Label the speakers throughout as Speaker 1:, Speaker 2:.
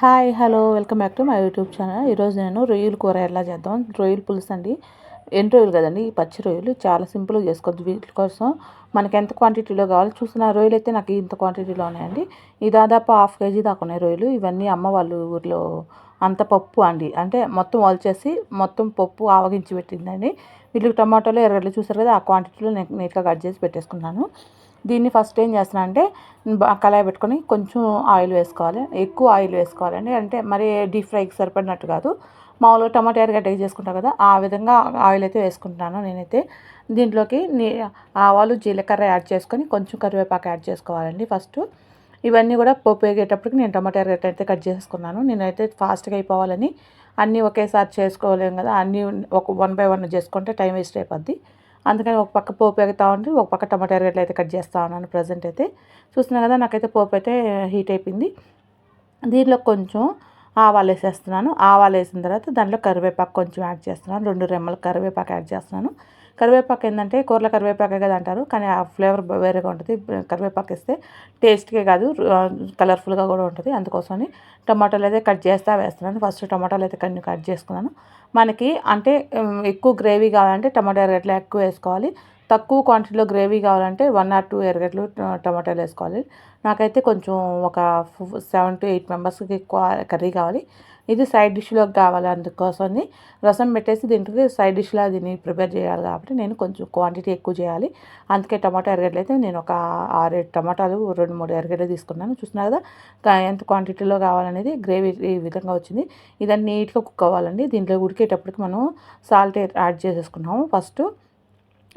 Speaker 1: Hi hello welcome back to my YouTube channel. ఈరోజు నేను రొయ్యలు కూర ఎలా చేద్దాం రొయ్యలు పులుసు అండి. ఎండు రొయ్యలు కదండి ఈ పచ్చి రొయ్యలు చాలా సింపుల్గా చేసుకోవచ్చు వీటి కోసం. మనకి ఎంత క్వాంటిటీలో కావాలి చూసిన రొయ్యలు అయితే నాకు ఇంత క్వాంటిటీలో ఉన్నాయండి. ఈ దాదాపు హాఫ్ కేజీ దాకా ఉన్నాయి రొయ్యలు. ఇవన్నీ అమ్మ వాళ్ళు ఊర్లో అంత పప్పు అండి. అంటే మొత్తం వాల్చేసి మొత్తం పప్పు ఆవగించి పెట్టిందండి. వీటికి టమాటోలు ఎర్రగడ్డలు చూసారు కదా ఆ క్వాంటిటీలో నేను నీట్గా కట్ చేసి పెట్టేసుకున్నాను. దీన్ని ఫస్ట్ ఏం చేస్తున్నా అంటే కళాయి పెట్టుకొని కొంచెం ఆయిల్ వేసుకోవాలి. ఎక్కువ ఆయిల్ వేసుకోవాలండి. అంటే మరి డీప్ ఫ్రైకి సరిపడినట్టు కాదు. మామూలుగా టమాటా ఎరగడ్డ చేసుకుంటాం కదా ఆ విధంగా ఆయిల్ అయితే వేసుకుంటాను నేనైతే. దీంట్లోకి ఆవాలు జీలకర్ర యాడ్ చేసుకొని కొంచెం కరివేపాకు యాడ్ చేసుకోవాలండి ఫస్ట్. ఇవన్నీ కూడా పోపు వేగేటప్పటికి నేను టమాటా ఎరగడ్డ అయితే కట్ చేసుకున్నాను నేనైతే ఫాస్ట్గా అయిపోవాలని అన్నీ ఒకేసారి చేసుకోలేము కదా అన్నీ ఒక వన్ బై వన్ చేసుకుంటే టైం వేస్ట్ అయిపోద్ది. అందుకని ఒక పక్క పోపు ఎగుతా ఉండి ఒక పక్క టమాటా ఎరగడ్లు అయితే కట్ చేస్తూ ఉన్నాను ప్రజెంట్ అయితే. చూస్తున్నా కదా నాకైతే పోపు అయితే హీట్ అయిపోయింది. దీంట్లో కొంచెం ఆవాలు వేసేస్తున్నాను. ఆవాలు వేసిన తర్వాత దాంట్లో కరివేపాకు కొంచెం యాడ్ చేస్తున్నాను. రెండు రెమ్మలు కరివేపాకు యాడ్ చేస్తున్నాను. కరివేపాకు ఏంటంటే కూరల కరివేపాకే కదా అంటారు కానీ ఆ ఫ్లేవర్ వేరేగా ఉంటుంది. కరివేపాకు వేస్తే టేస్ట్కే కాదు కలర్ఫుల్గా కూడా ఉంటుంది. అందుకోసమని టమాటాలు అయితే కట్ చేస్తా వేస్తున్నాను. ఫస్ట్ టమాటాలు అయితే కన్ను కట్ చేసుకున్నాను. మనకి అంటే ఎక్కువ గ్రేవీ కావాలంటే టమాటా ఎరగడ్లు ఎక్కువ వేసుకోవాలి. తక్కువ క్వాంటిటీలో గ్రేవీ కావాలంటే వన్ ఆర్ టూ ఎరగడ్లు టమాటాలు వేసుకోవాలి. నాకైతే కొంచెం ఒక సెవెన్ టు ఎయిట్ మెంబర్స్కి ఎక్కువ కర్రీ కావాలి. ఇది సైడ్ డిష్లోకి కావాలి అందుకోసమని. రసం పెట్టేసి దీంట్లో సైడ్ డిష్లో దీన్ని ప్రిపేర్ చేయాలి కాబట్టి నేను కొంచెం క్వాంటిటీ ఎక్కువ చేయాలి. అందుకే టమాటా ఎరగడ్లు అయితే నేను ఒక ఆరేడు టమాటాలు రెండు మూడు ఎరగడ్లు తీసుకున్నాను. చూసినా కదా? ఎంత క్వాంటిటీలో కావాలనేది గ్రేవీ ఈ విధంగా వచ్చింది. ఇదన్నీ నీట్గా కుక్ అవ్వాలండి. దీంట్లో ఉడికేటప్పటికి మనం సాల్ట్ యాడ్ చేసేసుకున్నాము. ఫస్ట్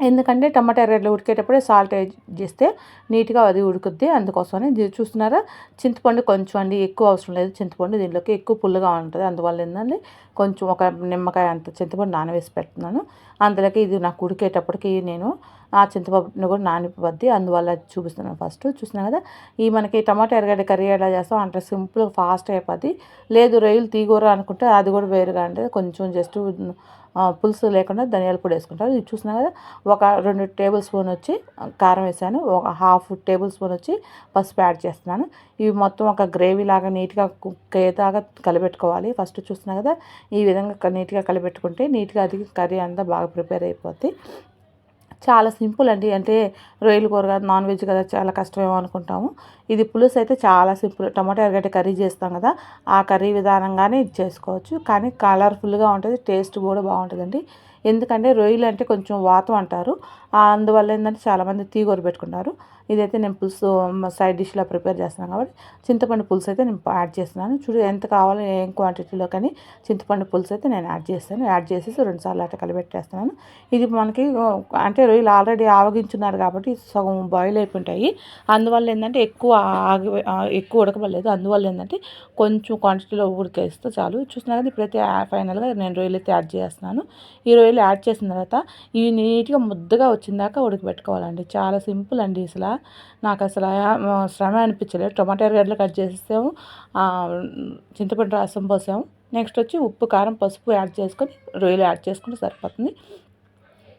Speaker 1: ఎందుకంటే టమాటా ఎర్రగడ్డలు ఉడికేటప్పుడే సాల్ట్ చేస్తే నీట్గా అది ఉడుకుద్ది. అందుకోసమని చూస్తున్నారా? చింతపండు కొంచెం అండి ఎక్కువ అవసరం లేదు. చింతపండు దీంట్లోకి ఎక్కువ పుల్లగా ఉంటుంది. అందువల్ల ఏంటంటే కొంచెం ఒక నిమ్మకాయ అంత చింతపండు నానవేసి పెడుతున్నాను. అందులోకి ఇది నాకు ఉడికేటప్పటికి నేను ఆ చింతపండును కూడా నానిపద్ది అందువల్ల చూపిస్తున్నాను ఫస్ట్. చూసినా కదా? ఈ మనకి టమాటా ఎరగడ్డ కర్రీ ఎలా చేస్తాం అంటే సింపుల్ ఫాస్ట్ అయిపోద్ది. లేదు రొయ్యలు తీగూర అనుకుంటే అది కూడా వేరుగా అంటే కొంచెం జస్ట్ పులుసు లేకుండా ధనియాల పొడి వేసుకుంటారు. ఇది చూసినా కదా ఒక రెండు టేబుల్ స్పూన్ వచ్చి కారం వేసాను. ఒక హాఫ్ టేబుల్ స్పూన్ వచ్చి పసుపు యాడ్ చేస్తున్నాను. ఇవి మొత్తం ఒక గ్రేవీ లాగా నీట్గా కుక్ అయ్యేదాకా కలిపెట్టుకోవాలి. ఫస్ట్ చూసినా కదా ఈ విధంగా నీట్గా కలిపెట్టుకుంటే నీట్గా అది కర్రీ అంతా బాగా ప్రిపేర్ అయిపోద్ది. చాలా సింపుల్ అండి. అంటే రొయ్యలు కూర కదా నాన్ వెజ్ కదా చాలా కష్టమేమో అనుకుంటాము. ఇది పులుసు అయితే చాలా సింపుల్. టమాటా ఎరగడ్డ కర్రీ చేస్తాం కదా ఆ కర్రీ విధానంగానే ఇది చేసుకోవచ్చు. కానీ కలర్ఫుల్గా ఉంటుంది టేస్ట్ కూడా బాగుంటుందండి. ఎందుకంటే రొయ్యలు అంటే కొంచెం వాతం అంటారు. అందువల్ల ఏంటంటే చాలామంది తీగూర పెట్టుకుంటారు. ఇదైతే నేను పులుసు సైడ్ డిష్లో ప్రిపేర్ చేస్తున్నాను కాబట్టి చింతపండు పులుసు అయితే నేను యాడ్ చేస్తున్నాను. చూడు ఎంత కావాలో ఏం క్వాంటిటీలో కానీ చింతపండు పులుసు అయితే నేను యాడ్ చేస్తాను. యాడ్ చేసేసి రెండుసార్లు అట్లా కలిపెట్టేస్తున్నాను. ఇది మనకి అంటే రొయ్యలు ఆల్రెడీ ఆవగించున్నారు కాబట్టి సగం బాయిల్ అయిపోయింటాయి. అందువల్ల ఏంటంటే ఎక్కువ ఆగి ఎక్కువ ఉడకబడలేదు. అందువల్ల ఏంటంటే కొంచెం క్వాంటిటీలో ఉడికేస్తే చాలు. చూసినా కదా ఇప్పుడైతే ఫైనల్గా నేను రొయ్యలు అయితే యాడ్ చేస్తున్నాను. ఈ రొయ్యలు యాడ్ చేసిన తర్వాత ఇవి నీట్గా ముద్దగా వచ్చిందాక ఉడకబెట్టుకోవాలండి. చాలా సింపుల్ అండి అసలు. నాకు అసలు శ్రమ అనిపించలేదు. టొమాటో గడ్డలు కట్ చేసేసాము. చింతపండు రసం పోసాము. నెక్స్ట్ వచ్చి ఉప్పు కారం పసుపు యాడ్ చేసుకొని రొయ్యలు యాడ్ చేసుకుంటే సరిపోతుంది.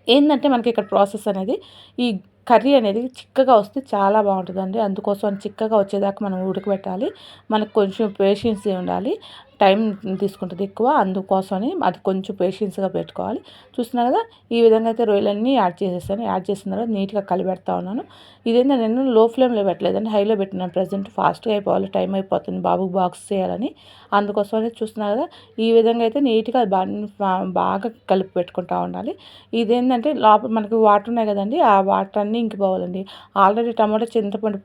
Speaker 1: ఏంటంటే మనకి ఇక్కడ ప్రాసెస్ అనేది ఈ కర్రీ అనేది చిక్కగా వస్తే చాలా బాగుంటుందండి. అందుకోసం చిక్కగా వచ్చేదాకా మనం ఉడకబెట్టాలి. మనకు కొంచెం పేషెన్సీ ఉండాలి. టైం తీసుకుంటుంది ఎక్కువ అందుకోసమని అది కొంచెం పేషెన్స్గా పెట్టుకోవాలి. చూస్తున్నా కదా ఈ విధంగా అయితే రొయ్యలన్నీ యాడ్ చేసేసాను. యాడ్ చేసిన తర్వాత నీట్గా కలిపెడతా ఉన్నాను. ఇదేంటే నేను లో ఫ్లేమ్లో పెట్టలేదండి హైలో పెట్టినాను ప్రజెంట్ ఫాస్ట్గా అయిపోవాలి టైం అయిపోతుంది బాబు బాక్స్ చేయాలని. అందుకోసమని చూస్తున్నా కదా ఈ విధంగా అయితే నీట్గా బాగా కలిపి పెట్టుకుంటా ఉండాలి. ఇదేంటంటే లోపల మనకి వాటర్ ఉన్నాయి కదండి ఆ వాటర్ అన్నీ ఇంకిపోవాలండి. ఆల్రెడీ టమాటో చింతపండు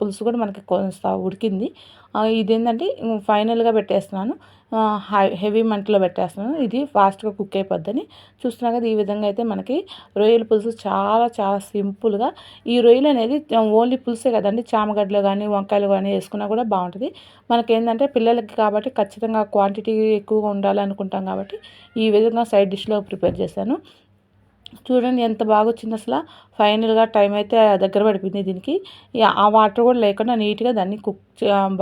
Speaker 1: పులుసు కూడా మనకి కొంత ఉడికింది. ఇదేంటంటే ఫైనల్గా పెట్టేస్తున్నాను. హెవీ మంటలో పెట్టేస్తున్నాను. ఇది ఫాస్ట్గా కుక్ అయిపోద్దని చూస్తున్నా కదా ఈ విధంగా అయితే మనకి రొయ్యల పులుసు చాలా చాలా సింపుల్గా ఈ రొయ్యలు అనేది ఓన్లీ పులుసే కదండి. చామగడ్డలు కానీ వంకాయలు కానీ వేసుకున్నా కూడా బాగుంటుంది. మనకేంటంటే పిల్లలకి కాబట్టి ఖచ్చితంగా క్వాంటిటీ ఎక్కువగా ఉండాలనుకుంటాం కాబట్టి ఈ విధంగా సైడ్ డిష్లో ప్రిపేర్ చేశాను. చూడండి ఎంత బాగా వచ్చింది అసలు. ఫైనల్గా టైం అయితే దగ్గర పడిపోయింది దీనికి. ఆ వాటర్ కూడా లేకుండా నీట్గా దాన్ని కుక్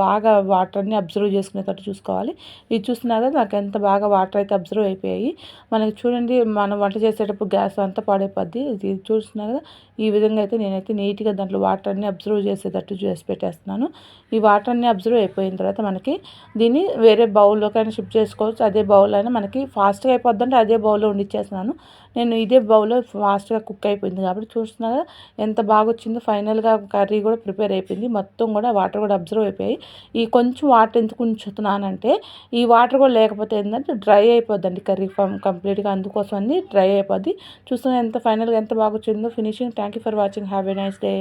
Speaker 1: బాగా వాటర్ని అబ్జర్వ్ చేసుకునేటట్టు చూసుకోవాలి. ఇది చూస్తున్నారా నాకు ఎంత బాగా వాటర్ అయితే అబ్జర్వ్ అయిపోయాయి. మనకి చూడండి మనం వంట చేసేటప్పుడు గ్యాస్ అంతా పాడైపోద్ది. ఇది చూస్తున్నారు కదా ఈ విధంగా అయితే నేనైతే నీట్గా దాంట్లో వాటర్ని అబ్జర్వ్ చేసేటట్టు చేసి పెట్టేస్తున్నాను. ఈ వాటర్ని అబ్జర్వ్ అయిపోయిన తర్వాత మనకి దీన్ని వేరే బౌల్లోకైనా షిఫ్ట్ చేసుకోవచ్చు. అదే బౌల్ అయినా మనకి ఫాస్ట్గా అయిపోద్దంటే అదే బౌల్లో ఉండిచ్చేస్తున్నాను. నేను ఇదే బౌల్లో ఫాస్ట్గా కుక్ అయిపోయింది కాబట్టి చూస్తున్నారు ఎంత బాగా వచ్చిందో ఫైనల్గా కర్రీ కూడా ప్రిపేర్ అయిపోయింది. మొత్తం కూడా వాటర్ కూడా అబ్జర్వ్ అయిపోయాయి. ఈ కొంచెం వాటర్ ఎందుకు ఉంచుతున్నానంటే ఈ వాటర్ కూడా లేకపోతే ఏంటంటే డ్రై అయిపోద్దండి కర్రీ కంప్లీట్గా అందుకోసం అన్ని డ్రై అయిపోద్ది. చూస్తున్నా ఎంత ఫైనల్గా ఎంత బాగా వచ్చిందో finishing. Thank you for watching. Have a nice day.